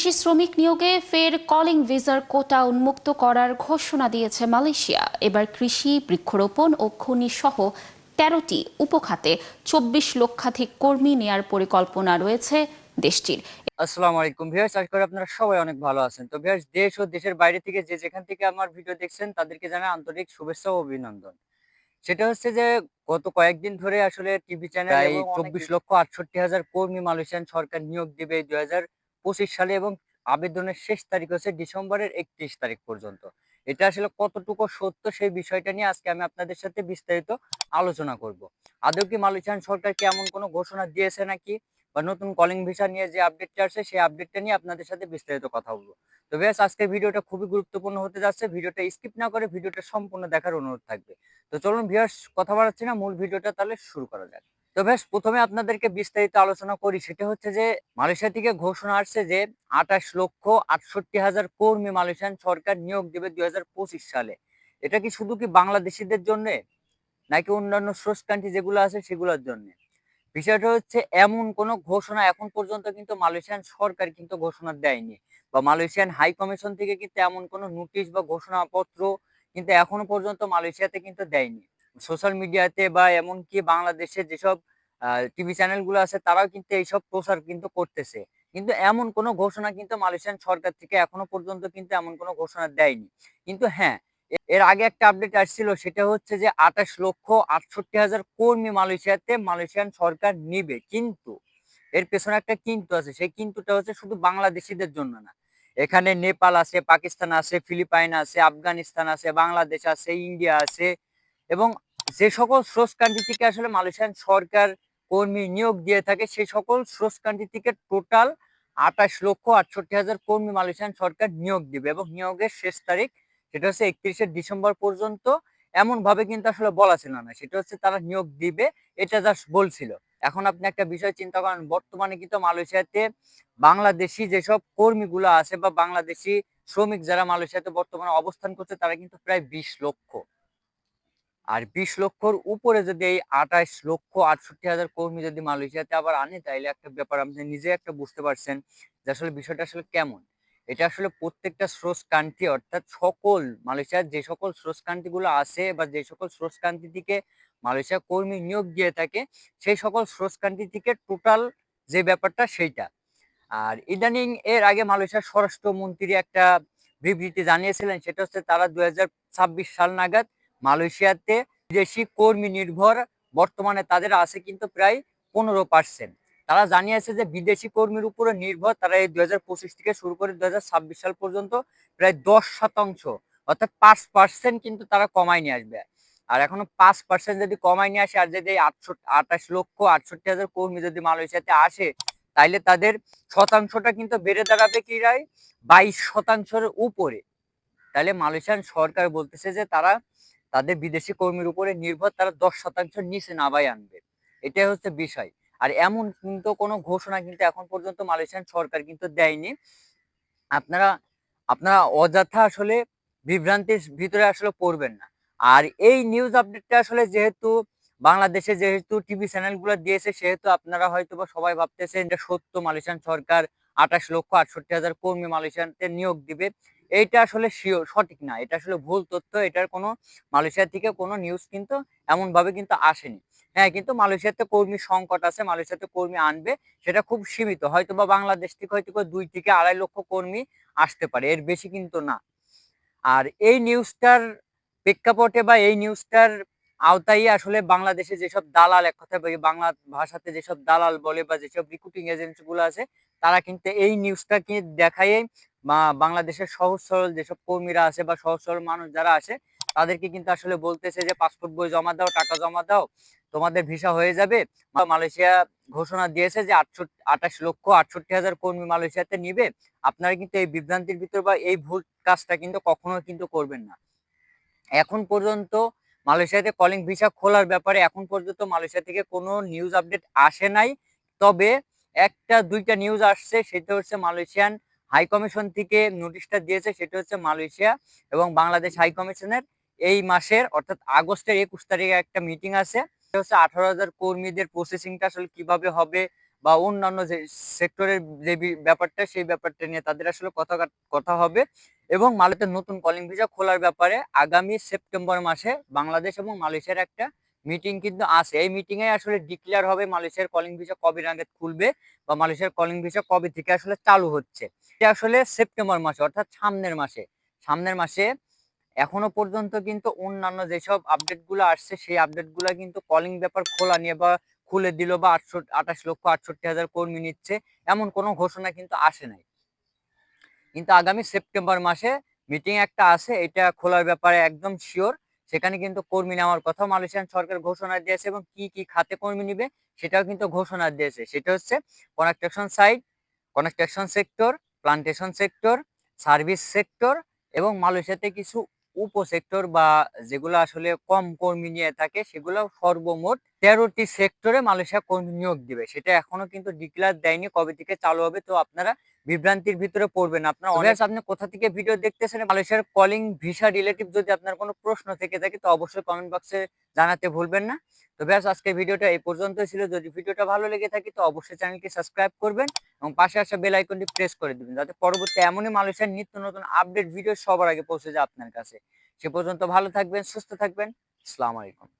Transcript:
কৃষি শ্রমিক নিয়োগে ফের কলিং ভিসার কোটা উন্মুক্ত করার ঘোষণা দিয়েছে মালয়েশিয়া। এবার কৃষি বৃক্ষরোপণ ও খনি সহ তেরোটি উপখাতে চব্বিশ লক্ষাধিক কর্মী নেয়ার পরিকল্পনা রয়েছে দেশটির। আসসালামু আলাইকুম ভিউয়ার্স আশা করি আপনারা সবাই অনেক ভালো আছেন। তো ভিউয়ার্স দেশ ও দেশের বাইরে থেকে যে যেখান থেকে আমার ভিডিও দেখছেন তাদেরকে জানাই আন্তরিক শুভেচ্ছা ও অভিনন্দন। সেটা হচ্ছে যে গত কয়েকদিন ধরে আসলে টিভি চ্যানেল এবং চব্বিশ লক্ষ আটষট্টি হাজার কর্মী মালয়েশিয়ান সরকার নিয়োগ দিবে দুই হাজার পঁচিশ সালে এবং আবেদনের শেষ তারিখ হচ্ছে ডিসেম্বরের একত্রিশ তারিখ পর্যন্ত। এটা আসলে কতটুকু সত্য সেই বিষয়টা নিয়ে আজকে আমি আপনাদের সাথে বিস্তারিত আলোচনা করব। আদৌ কি মালয়েশিয়ান সরকার কি এমন কোনো ঘোষণা দিয়েছে নাকি? বা নতুন কলিং ভিসা নিয়ে যে আপডেটটা আসছে সেই আপডেটটা নিয়ে আপনাদের সাথে বিস্তারিত কথা বলব। তো বেশ, আজকের ভিডিওটা খুবই গুরুত্বপূর্ণ হতে যাচ্ছে। ভিডিওটা স্কিপ না করে ভিডিওটা সম্পূর্ণ দেখার অনুরোধ থাকবে। তো চলুন ভিউয়ার্স কথা বাড়াচ্ছি না। মূল ভিডিওটা তাহলে শুরু করা যাক। তো বেশ, প্রথমে আপনাদেরকে বিস্তারিত আলোচনা করি। সেটা হচ্ছে যে, মালয়েশিয়া থেকে ঘোষণা আসছে যে, আঠাশ লক্ষ আটষট্টি হাজার কর্মী মালয়েশিয়ান সরকার নিয়োগ দেবে দুই সালে। এটা কি শুধু কি বাংলাদেশিদের জন্য? নাকি অন্যান্য সোর্স কান্ট্রি যেগুলো আছে সেগুলোর জন্য? বিষয়টা হচ্ছে, এমন কোনো ঘোষণা এখন পর্যন্ত কিন্তু মালয়েশিয়ান সরকার কিন্তু ঘোষণা দেয়নি। বা মালয়েশিয়ান হাই কমিশন থেকে কিন্তু এমন কোনো নোটিশ বা ঘোষণাপত্র কিন্তু এখনও পর্যন্ত মালয়েশিয়াতে কিন্তু দেয়নি। সোশ্যাল মিডিয়াতে বা এমনকি বাংলাদেশে যেসব টিভি চ্যানেলগুলো আছে, তারাও কিন্তু এইসব প্রচার কিন্তু করতেছে। কিন্তু এমন কোনো ঘোষণা কিন্তু মালয়েশিয়ান সরকার থেকে এখনও পর্যন্ত কিন্তু এমন কোনো ঘোষণা দেয়নি। কিন্তু হ্যাঁ এর আগে একটা আপডেট আসছিল, সেটা হচ্ছে যে আঠাশ লক্ষ আটষট্টি হাজার কর্মী মালয়েশিয়াতে মালয়েশিয়ান সরকার নিবে। কিন্তু এর পেছনে একটা কিন্তু আছে, সেই কিন্তুটা হচ্ছে শুধু বাংলাদেশিদের জন্য না। এখানে নেপাল আছে, পাকিস্তান আছে, ফিলিপাইন আছে, আফগানিস্তান আছে, বাংলাদেশ আছে, ইন্ডিয়া আছে এবং যে সকল সোর্স কান্ট্রি থেকে আসলে মালয়েশিয়ান সরকার কর্মী নিয়োগ দিয়ে থাকে, সেই সকল সোর্স কান্ট্রি থেকে টোটাল আঠাশ লক্ষ আটষট্টি হাজার কর্মী মালয়েশিয়ান সরকার নিয়োগ দিবে এবং নিয়োগের শেষ তারিখ সেটা হচ্ছে একত্রিশে ডিসেম্বর পর্যন্ত। এমন ভাবে কিন্তু আসলে বলা ছিল না, সেটা হচ্ছে তারা নিয়োগ দিবে, এটা জাস্ট বলছিল। এখন আপনি একটা বিষয় চিন্তা করেন, বর্তমানে কিন্তু মালয়েশিয়াতে বাংলাদেশি যেসব কর্মীগুলো আছে বা বাংলাদেশি শ্রমিক যারা মালয়েশিয়াতে বর্তমানে অবস্থান করছে, তারা কিন্তু প্রায় বিশ লক্ষ। আর বিশ লক্ষর উপরে যদি এই আঠাশ লক্ষ আটষট্টি হাজার কর্মী যদি মালয়েশিয়াতে আবার আনে, তাইলে একটা ব্যাপার আপনি নিজে একটা বুঝতে পারছেন যে আসলে বিষয়টা আসলে কেমন। এটা আসলে প্রত্যেকটা সোর্স কান্ট্রি, অর্থাৎ সকল মালয়েশিয়ার যে সকল সোর্স কান্ট্রি গুলো আছে বা যে সকল সোর্স কান্ট্রি থেকে মালয়েশিয়া কর্মী নিয়োগ দিয়ে থাকে, সেই সকল সোর্স কান্ট্রি থেকে টোটাল যে ব্যাপারটা সেইটা। আর ইদানিং এর আগে মালয়েশিয়ার স্বরাষ্ট্রমন্ত্রী একটা বিবৃতি জানিয়েছিলেন, সেটা হচ্ছে তারা দুই হাজার ছাব্বিশ সাল নাগাদ মালয়েশিয়াতে বিদেশি কর্মী নির্ভর বর্তমানে তাদের আছে কিন্তু প্রায় পনেরো পার্সেন্ট তারা জানিয়েছে যে বিদেশি কর্মীর উপরে নির্ভর, তারা এই দুই থেকে শুরু করে দুই সাল পর্যন্ত প্রায় দশ শতাংশ, অর্থাৎ পাঁচ পার্সেন্ট কিন্তু তারা কমায় নিয়ে আসবে। আর এখনও পাঁচ পার্সেন্ট যদি কমায় নিয়ে আসে, আর যদি আটশো, আঠাশ লক্ষ, আটষট্টি হাজার কর্মী যদি মালয়েশিয়াতে আসে, তাইলে তাদের শতাংশটা কিন্তু বেড়ে দাঁড়াবে কি রায়? বাইশ শতাংশের উপরে। তাহলে মালয়েশিয়ান সরকার বলতেছে যে তারা তাদের বিদেশি কর্মীর উপরে নির্ভর তারা দশ শতাংশ নিচে নামাই আনবে। এটাই হচ্ছে বিষয়। আর এমন কিন্তু কোনো ঘোষণা কিন্তু এখন পর্যন্ত মালয়েশিয়ান সরকার কিন্তু দেয়নি। আপনারা আপনারা অযথা আসলে বিভ্রান্তির ভিতরে আসলে পড়বেন না। আর এই নিউজ আপডেটটা আসলে যেহেতু বাংলাদেশে যেহেতু টিভি চ্যানেলগুলো দিয়েছে, সেহেতু আপনারা হয়তো বা সবাই ভাবতেছেন যে সত্য মালয়েশিয়ান সরকার আঠাশ লক্ষ আটষট্টি হাজার কর্মী মালয়েশিয়াতে নিয়োগ দিবে। এইটা আসলে শিওর সঠিক না। এটা আসলে ভুল তথ্য, এটার কোনো মালয়েশিয়া থেকে কোনো নিউজ কিন্তু এমন ভাবে কিন্তু আসেনি। হ্যাঁ কিন্তু মালয়েশিয়াতে কর্মী সংকট আছে, মালয়েশিয়াতে কর্মী আনবে, সেটা খুব সীমিত। হয়তো বা বাংলাদেশ থেকে হয়তো দুই থেকে আড়াই লক্ষ কর্মী আসতে পারে, এর বেশি কিন্তু না। আর এই নিউজটার প্রেক্ষাপটে বা এই নিউজটার আওতায় আসলে বাংলাদেশে যেসব দালাল, এক কথা বলি ভাষাতে যেসব দালাল বলে বা যেসব রিক্রুটিং এজেন্সি গুলো আছে, তারা কিন্তু এই নিউজটাকে দেখাই বা বাংলাদেশের সহজ সরল যেসব কর্মীরা আছে বা সহজ সরল মানুষ যারা আছে, তাদেরকে কিন্তু আসলে বলতেছে যে পাসপোর্ট বই জমা দাও, টাকা জমা দাও, তোমাদের ভিসা হয়ে যাবে। মালয়েশিয়া ঘোষণা দিয়েছে যে আটষট্টি, আঠাশ লক্ষ আটষট্টি হাজার কর্মী মালয়েশিয়াতে নিবে। আপনারা কিন্তু এই বিভ্রান্তির ভিতর বা এই ভুল কাজটা কিন্তু কখনো কিন্তু করবেন না। এখন পর্যন্ত মালয়েশিয়াতে কলিং ভিসা খোলার ব্যাপারে এখন পর্যন্ত মালয়েশিয়া থেকে কোনো নিউজ আপডেট আসে নাই। তবে একটা, দুইটা নিউজ আসছে, সেটা হচ্ছে মালয়েশিয়ান হাই কমিশন থেকে নোটিশটা দিয়েছে, সেটা হচ্ছে মালয়েশিয়া এবং বাংলাদেশ হাই কমিশনের এই মাসের, অর্থাৎ আগস্টের একুশ তারিখে একটা মিটিং আছে। হচ্ছে আঠারো হাজার কর্মীদের প্রসেসিংটা আসলে কীভাবে হবে বা অন্যান্য যে সেক্টরের যে ব্যাপারটা, সেই ব্যাপারটা নিয়ে তাদের আসলে কথা কথা হবে এবং মালয়েতে নতুন কলিং ভিসা খোলার ব্যাপারে আগামী সেপ্টেম্বর মাসে বাংলাদেশ এবং মালয়েশিয়ার একটা মিটিং কিন্তু আছে। এই মিটিং এ আসলে ডিক্লেয়ার হবে মালয়েশিয়ার কলিং ভিসা কবে নাগাদ খুলবে বা মালয়েশিয়ার কলিং ভিসা কবে থেকে আসলে চালু হচ্ছে। এটা আসলে সেপ্টেম্বর মাসে, অর্থাৎ সামনের মাসে। সামনের মাসে এখনও পর্যন্ত কিন্তু অন্যান্য যেসব আপডেটগুলো আসছে, সেই আপডেটগুলা কিন্তু কলিং ব্যাপার খোলা নিয়ে বা খুলে দিল বা আটশো আঠাশ লক্ষ আটষট্টি হাজার কর্মী নিচ্ছে, এমন কোনো ঘোষণা কিন্তু আসে নাই। কিন্তু আগামী সেপ্টেম্বর মাসে মিটিং একটা আছে, এটা খোলার ব্যাপারে একদম শিওর সেখানে কিন্তু কর্মী নেওয়ার কথা মালয়েশিয়ান সরকার ঘোষণা দিয়েছে এবং কি কি খাতে কর্মী নিবে সেটাও কিন্তু ঘোষণা দিয়েছে। সেটা হচ্ছে construction site construction sector plantation sector service sector এবং মালয়েশিয়াতে কিছু উপসেক্টর বা যেগুলো আসলে কম কর্মী নিয়ে থাকে সেগুলো সর্বমোট তেরোটি সেক্টরে মালয়েশিয়া কর্মী নিয়োগ দিবে? সেটা এখনও কিন্তু ডিক্লেয়ার দেয়নি কবে থেকে চালু হবে তো আপনারা বিভ্রান্তির ভিতরে পড়বেন। আপনারা অনেক আপনি কোথা থেকে ভিডিও দেখতেছেন? মালয়েশিয়ার কলিং ভিসা রিলেটিভ যদি আপনার কোনো প্রশ্ন থেকে থাকে তো অবশ্যই কমেন্ট বক্সে জানাতে ভুলবেন না। তো ব্যাস আজকে ভিডিওটা এই পর্যন্ত ছিল। যদি ভিডিওটা ভালো লেগে থাকে তো অবশ্যই চ্যানেলটি সাবস্ক্রাইব করবেন এবং পাশে আসা বেল আইকনটি প্রেস করে দিবেন যাতে পরবর্তী এমনই মালয়েশিয়ার নিত্য নতুন আপডেট ভিডিও সবার আগে পৌঁছে যায় আপনার কাছে। সে পর্যন্ত ভালো থাকবেন সুস্থ থাকবেন। আসসালামু আলাইকুম।